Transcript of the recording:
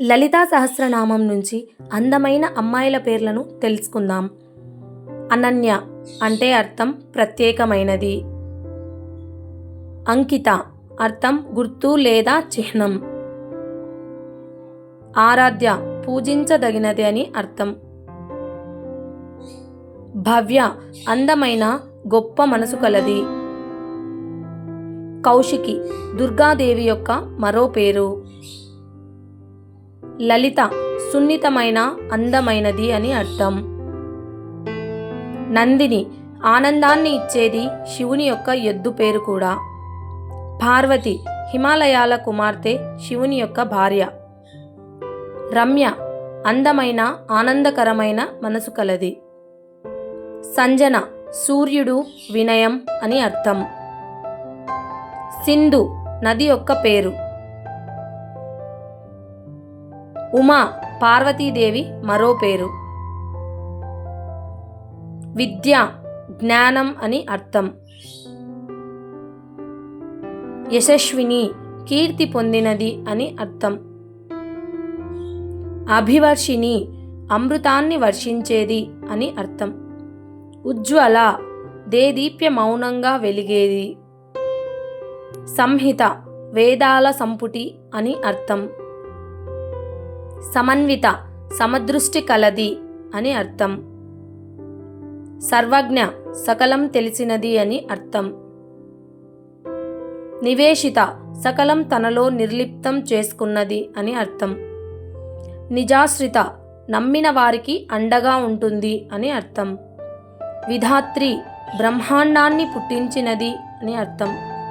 లలితా సహస్రనామం నుంచి అందమైన అమ్మాయిల పేర్లను తెలుసుకుందాం. అనన్య అంటే అర్థం ప్రత్యేకమైనది. అంకిత అర్థం గుర్తు లేదా చిహ్నం. ఆరాధ్య పూజించదగినది అని అర్థం. భవ్య అందమైన గొప్ప మనసు కలది. కౌశికి దుర్గాదేవి యొక్క మరో పేరు. లలిత సున్నితమైన అందమైనది అని అర్థం. నందిని ఆనందాన్ని ఇచ్చేది శివుని యొక్క ఎద్దు పేరు కూడా. పార్వతి హిమాలయాల కుమార్తె శివుని యొక్క భార్య. రమ్య అందమైన ఆనందకరమైన మనసు కలది. సంజన సూర్యుడు వినయం అని అర్థం. సింధు నది యొక్క పేరు. ఉమా పార్వతీదేవి మరో పేరు. విద్య జ్ఞానం అని అర్థం. యశస్విని కీర్తి పొందినది అని అర్థం. అభివర్షిని అమృతాన్ని వర్షించేది అని అర్థం. ఉజ్వల దేదీప్య మౌనంగా వెలిగేది. సంహిత వేదాల సంపుటి అని అర్థం. సమన్విత సమదృష్టి కలది అని అర్థం. సర్వజ్ఞ సకలం తెలిసినది అని అర్థం. నివేశిత సకలం తనలో నిర్లిప్తం చేసుకున్నది అని అర్థం. నిజాశ్రిత నమ్మిన వారికి అండగా ఉంటుంది అని అర్థం. విధాత్రి బ్రహ్మాండాన్ని పుట్టించినది అని అర్థం.